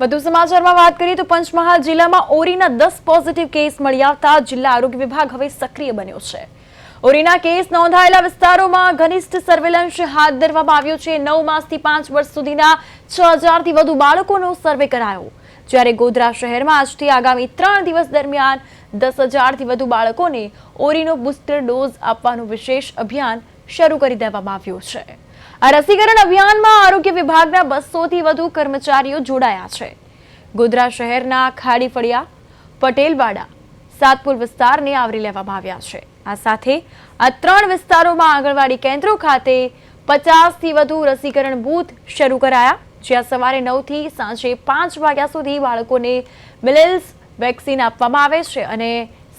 વધુ સમાચારમાં વાત કરીએ તો પંચમહાલ જિલ્લામાં ઓરીના દસ પોઝિટિવ કેસ મળી આવતા જિલ્લા આરોગ્ય વિભાગ હવે સક્રિય બન્યો છે. ઓરીના કેસ નોંધાયેલા વિસ્તારોમાં ઘનિષ્ઠ સર્વેલન્સ હાથ ધરવામાં આવ્યો છે. નવ માસથી પાંચ વર્ષ સુધીના છ હજારથી વધુ બાળકોનો સર્વે કરાયો. જ્યારે ગોધરા શહેરમાં આજથી આગામી ત્રણ દિવસ દરમિયાન દસ હજારથી વધુ બાળકોને ઓરીનો બુસ્ટર ડોઝ આપવાનું વિશેષ અભિયાન શરૂ કરી દેવામાં આવ્યું છે. આ રસીકરણ અભિયાનમાં આરોગ્ય વિભાગના બસોથી વધુ કર્મચારીઓ જોડાયા છે. ગોધરા શહેરના ખાડી ફળિયા પટેલવાડા, સાતપુર વિસ્તારને આવરી લેવામાં આવ્યા છે. આ સાથે આ ત્રણ વિસ્તારોમાં આંગણવાડી કેન્દ્રો ખાતે પચાસથી વધુ રસીકરણ બૂથ શરૂ કરાયા, જ્યાં સવારે નવથી સાંજે પાંચ વાગ્યા સુધી બાળકોને મિલેલ્સ વેક્સિન આપવામાં આવે છે અને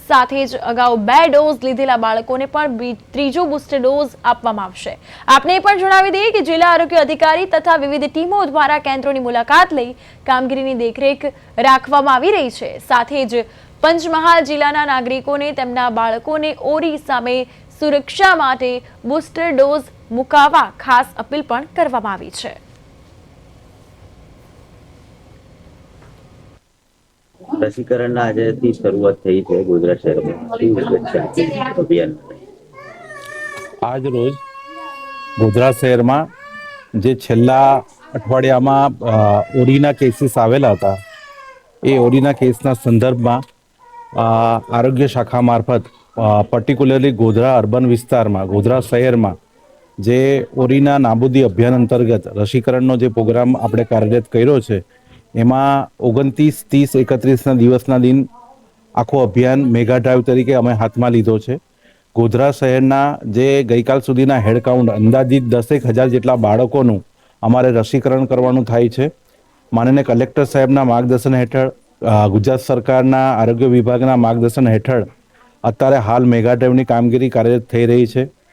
સાથે જ અગાઉ બે ડોઝ લીધેલા બાળકોને પણ ત્રીજો બુસ્ટર ડોઝ આપવામાં આવશે. આપને પણ જણાવી દઈએ કે જિલ્લા આરોગ્ય અધિકારી તથા વિવિધ ટીમો દ્વારા કેન્દ્રોની મુલાકાત લઈ કામગીરીની દેખરેખ રાખવામાં આવી રહી છે. સાથે જ પંચમહાલ જિલ્લાના નાગરિકોને તેમના બાળકોને ઓરી સામે સુરક્ષા માટે બુસ્ટર ડોઝ મુકાવવા ખાસ અપીલ પણ કરવામાં આવી છે. રસીકરણના આજથી શરૂઆત થઈ છે ગોધરા શહેરમાં. આજ રોજ ગોધરા શહેરમાં જે છેલ્લા અઠવાડિયામાં ઓરીના કેસીસ આવેલા હતા, એ ઓરીના કેસના સંદર્ભમાં આરોગ્ય શાખા મારફત પર્ટિક્યુલરલી ગોધરા અર્બન વિસ્તારમાં, ગોધરા શહેરમાં જે ઓરીના નાબૂદી અભિયાન અંતર્ગત રસીકરણનો જે પ્રોગ્રામ આપણે કાર્યરત કર્યો છે એમાં ઓગણત્રીસ, ત્રીસ, એકત્રીસના દિવસના દિન આખો અભિયાન મેગા ડ્રાઈવ તરીકે અમે હાથમાં લીધો છે. ગોધરા શહેરના જે ગઈકાલ સુધીના હેડ કાઉન્ટ અંદાજિત દસેક હજાર જેટલા બાળકોનું અમારે રસીકરણ કરવાનું થાય છે. માનનીય કલેક્ટર સાહેબના માર્ગદર્શન હેઠળ ગુજરાત સરકારના આરોગ્ય વિભાગના માર્ગદર્શન હેઠળ અત્યારે હાલ મેગા ડ્રાઈવની કામગીરી કાર્યરત થઈ રહી છે.